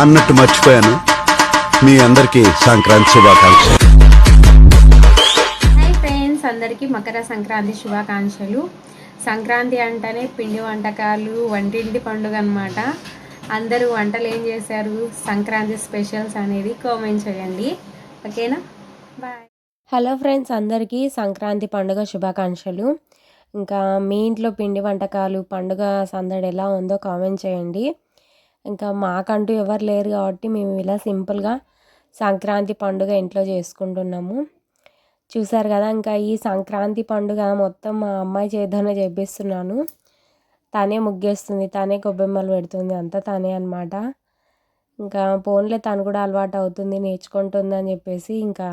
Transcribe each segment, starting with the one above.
అన్నట్టు మర్చిపోయాను. మీ అందరికీ సంక్రాంతి శుభాకాంక్షలు. హాయ్ ఫ్రెండ్స్ అందరికీ మకర సంక్రాంతి శుభాకాంక్షలు. సంక్రాంతి అంటేనే పిండి వంటకాలు వంటింటి పండుగ అనమాట అందరూ వంటలు ఏం చేశారు? సంక్రాంతి స్పెషల్స్ అనేది కామెంట్ చేయండి. ఓకేనా? బాయ్ హలో ఫ్రెండ్స్ అందరికీ సంక్రాంతి పండుగ శుభాకాంక్షలు. ఇంకా మీ ఇంట్లో పిండి వంటకాలు పండుగ సందడి ఎలా ఉందో కామెంట్ చేయండి. ఇంకా మాకంటూ ఎవరు లేరు కాబట్టి మేము ఇలా సింపుల్గా సంక్రాంతి పండుగ ఇంట్లో చేసుకుంటున్నాము. చూసారు కదా ఇంకా ఈ సంక్రాంతి పండుగ మొత్తం మా అమ్మాయి చేతనే చేపిస్తున్నాను. తనే ముగ్గేస్తుంది తనే కొబ్బెమ్మలు పెడుతుంది అంతా తనే అనమాట ఇంకా ఫోన్లే తను కూడా అలవాటు అవుతుంది నేర్చుకుంటుంది అని చెప్పేసి ఇంకా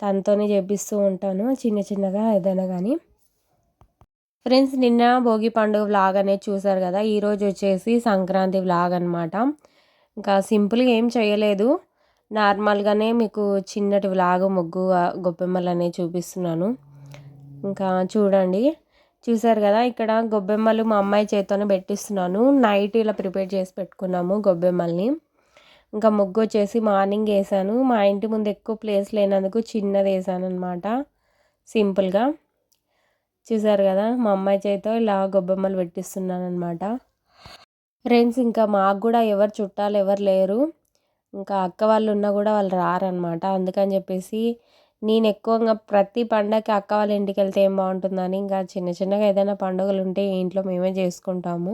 తనతోనే చేపిస్తూ ఉంటాను చిన్న చిన్నగా ఏదైనా కానీ. ఫ్రెండ్స్ నిన్న భోగి పండుగ వ్లాగ్ అనేది చూసారు కదా? ఈరోజు వచ్చేసి సంక్రాంతి వ్లాగ్ అనమాట ఇంకా సింపుల్గా ఏం చేయలేదు. నార్మల్గానే మీకు చిన్నటి వ్లాగ్ ముగ్గు గొబ్బెమ్మలు అనేవి చూపిస్తున్నాను. ఇంకా చూడండి. చూసారు కదా? ఇక్కడ గొబ్బెమ్మలు మా అమ్మాయి చేత్తోనే పెట్టిస్తున్నాను. నైట్ ఇలా ప్రిపేర్ చేసి పెట్టుకున్నాము గొబ్బెమ్మల్ని. ఇంకా ముగ్గు వచ్చేసి మార్నింగ్ వేసాను. మా ఇంటి ముందు ఎక్కువ ప్లేస్ లేనందుకు చిన్నది వేసాను అనమాట సింపుల్గా. చూసారు కదా మా అమ్మాయి చేతితో ఇలా గొబ్బెమ్మలు పెట్టిస్తున్నాను అనమాట ఫ్రెండ్స్ ఇంకా మాకు కూడా ఎవరు చుట్టాలు ఎవరు లేరు. ఇంకా అక్క వాళ్ళు ఉన్నా కూడా వాళ్ళు రారనమాట అందుకని చెప్పేసి నేను ఎక్కువగా ప్రతి పండగకి అక్క వాళ్ళ ఇంటికి వెళ్తే ఏం బాగుంటుందని ఇంకా చిన్న చిన్నగా ఏదైనా పండుగలు ఉంటే ఇంట్లో మేమే చేసుకుంటాము.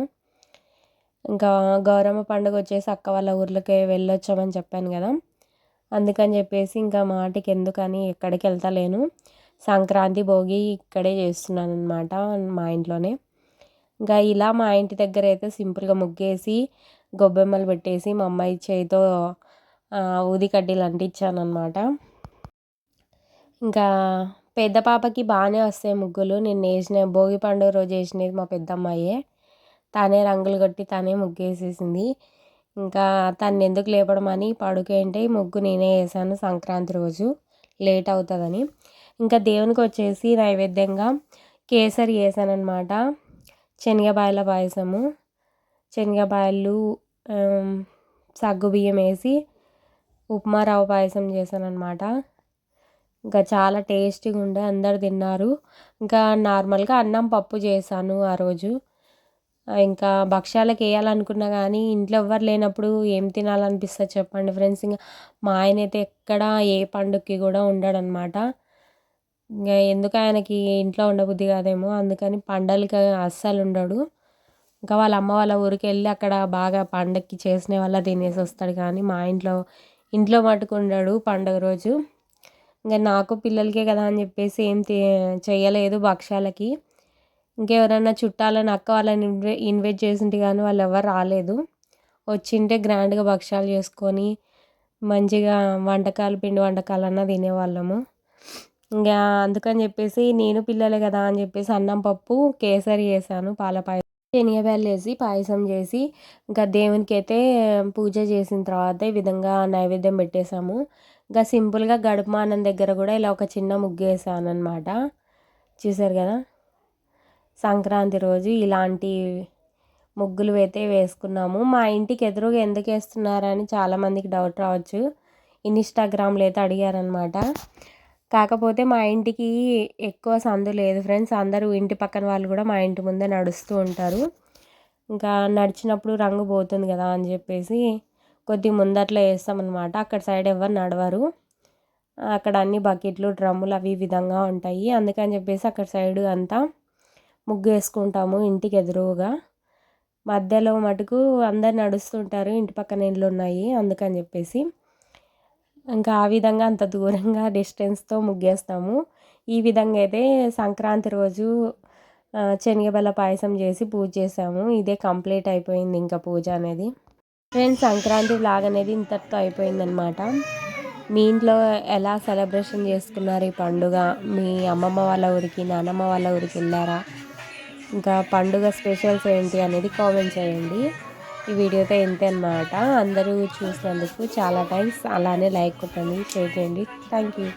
ఇంకా గౌరమ్మ పండుగ వచ్చేసి అక్క వాళ్ళ ఊర్లోకి వెళ్ళొచ్చామని చెప్పాను కదా. అందుకని చెప్పేసి ఇంకా మాటికి ఎందుకని ఎక్కడికి వెళ్తలేను. సంక్రాంతి భోగి ఇక్కడే చేస్తున్నాను అనమాట మా ఇంట్లోనే. ఇంకా ఇలా మా ఇంటి దగ్గర అయితే సింపుల్గా ముగ్గేసి గొబ్బెమ్మలు పెట్టేసి మా అమ్మాయి చేతితో ఊది కడ్డీలు అంటించాను అనమాట ఇంకా పెద్ద పాపకి బాగానే వస్తాయి ముగ్గులు. నేను వేసిన భోగి పండుగ రోజు వేసినది మా పెద్ద అమ్మాయే తానే రంగులు కొట్టి తానే ముగ్గేసేసింది. ఇంకా తను ఎందుకు లేపడం అని పడుకేంటే ముగ్గు నేనే వేసాను సంక్రాంతి రోజు. లేట్ అవుతుందని. ఇంకా దేవునికి వచ్చేసి నైవేద్యంగా కేసరి వేసాను అనమాట శనగబాయల పాయసము శనగబాయలు సగ్గు బియ్యం వేసి ఉప్మా రవ్వ పాయసం చేశాను అనమాట ఇంకా చాలా టేస్టీగా ఉండే అందరు తిన్నారు. ఇంకా నార్మల్గా అన్నం పప్పు చేశాను ఆ రోజు. ఇంకా భక్ష్యాలకు వేయాలనుకున్నా కానీ ఇంట్లో ఎవ్వరు లేనప్పుడు ఏం తినాలనిపిస్తుంది చెప్పండి ఫ్రెండ్స్. ఇంకా మా ఆయన అయితే ఎక్కడ ఏ పండుగకి కూడా ఉండడనమాట ఇంకా ఎందుకు ఆయనకి ఇంట్లో ఉండబుద్ధి కాదేమో అందుకని పండగలకి అస్సలు ఉండడు. ఇంకా వాళ్ళ అమ్మ వాళ్ళ ఊరికి వెళ్ళి అక్కడ బాగా పండగకి చేసిన వల్ల తినేసి వస్తాడు. కానీ మా ఇంట్లో ఇంట్లో మటుకు ఉండడు పండగ రోజు. ఇంకా నాకు పిల్లలకే కదా అని చెప్పేసి ఏం చేయలేదు భక్ష్యాలకి. ఇంకెవరైనా చుట్టాలని అక్క వాళ్ళని ఇన్వై ఇన్వైట్ చేసింటి కానీ వాళ్ళు ఎవరు రాలేదు. వచ్చింటే గ్రాండ్గా భక్ష్యాలు చేసుకొని మంచిగా వంటకాలు పిండి వంటకాలన్నా తినేవాళ్ళము. ఇంకా అందుకని చెప్పేసి నేను పిల్లలే కదా అని చెప్పేసి అన్నం పప్పు కేసరి చేశాను పాల పాయసం శనగపాయలు వేసి పాయసం చేసి ఇంకా దేవునికి అయితే పూజ చేసిన తర్వాత ఈ విధంగా నైవేద్యం పెట్టేశాము. ఇంకా సింపుల్గా గడపమానం దగ్గర కూడా ఇలా ఒక చిన్న ముగ్గు వేసాను అనమాట చూసారు కదా? సంక్రాంతి రోజు ఇలాంటి ముగ్గులు అయితే వేసుకున్నాము. మా ఇంటికి ఎదురుగా ఎందుకు వేస్తున్నారని చాలామందికి డౌట్ రావచ్చు. ఇన్స్టాగ్రామ్లో అయితే అడిగారనమాట కాకపోతే మా ఇంటికి ఎక్కువ సందు లేదు ఫ్రెండ్స్. అందరూ ఇంటి పక్కన వాళ్ళు కూడా మా ఇంటి ముందే నడుస్తూ ఉంటారు. ఇంకా నడిచినప్పుడు రంగు పోతుంది కదా అని చెప్పేసి కొద్ది ముందట్లో వేస్తామన్నమాట. అక్కడ సైడ్ ఎవరు నడవరు. అక్కడ అన్ని బకెట్లు డ్రమ్ములు అవి విధంగా ఉంటాయి. అందుకని చెప్పేసి అక్కడ సైడ్ అంతా ముగ్గు వేసుకుంటాము ఇంటికి ఎదురుగా. మధ్యలో మటుకు అందరు నడుస్తుంటారు. ఇంటి పక్కన ఇళ్ళు ఉన్నాయి అందుకని చెప్పేసి ఇంకా ఆ విధంగా అంత దూరంగా డిస్టెన్స్తో ముగ్గేస్తాము. ఈ విధంగా అయితే సంక్రాంతి రోజు శనగబెల్ల పాయసం చేసి పూజ చేసాము. ఇదే కంప్లీట్ అయిపోయింది ఇంకా పూజ అనేది. ఫ్రెండ్స్ సంక్రాంతి బ్లాగ్ అనేది ఇంతటితో అయిపోయిందనమాట మీ ఇంట్లో ఎలా సెలబ్రేషన్ చేసుకున్నారు ఈ పండుగ? మీ అమ్మమ్మ వాళ్ళ ఊరికి నానమ్మ వాళ్ళ ఊరికి వెళ్ళారా? ఇంకా పండుగ స్పెషల్స్ ఏంటి అనేది కామెంట్ చేయండి. ఈ వీడియోతో ఇంతే అనమాట అందరూ చూసినందుకు చాలా థ్యాంక్స్. అలానే లైక్ కొట్టండి షేర్ చేయండి. Thank you.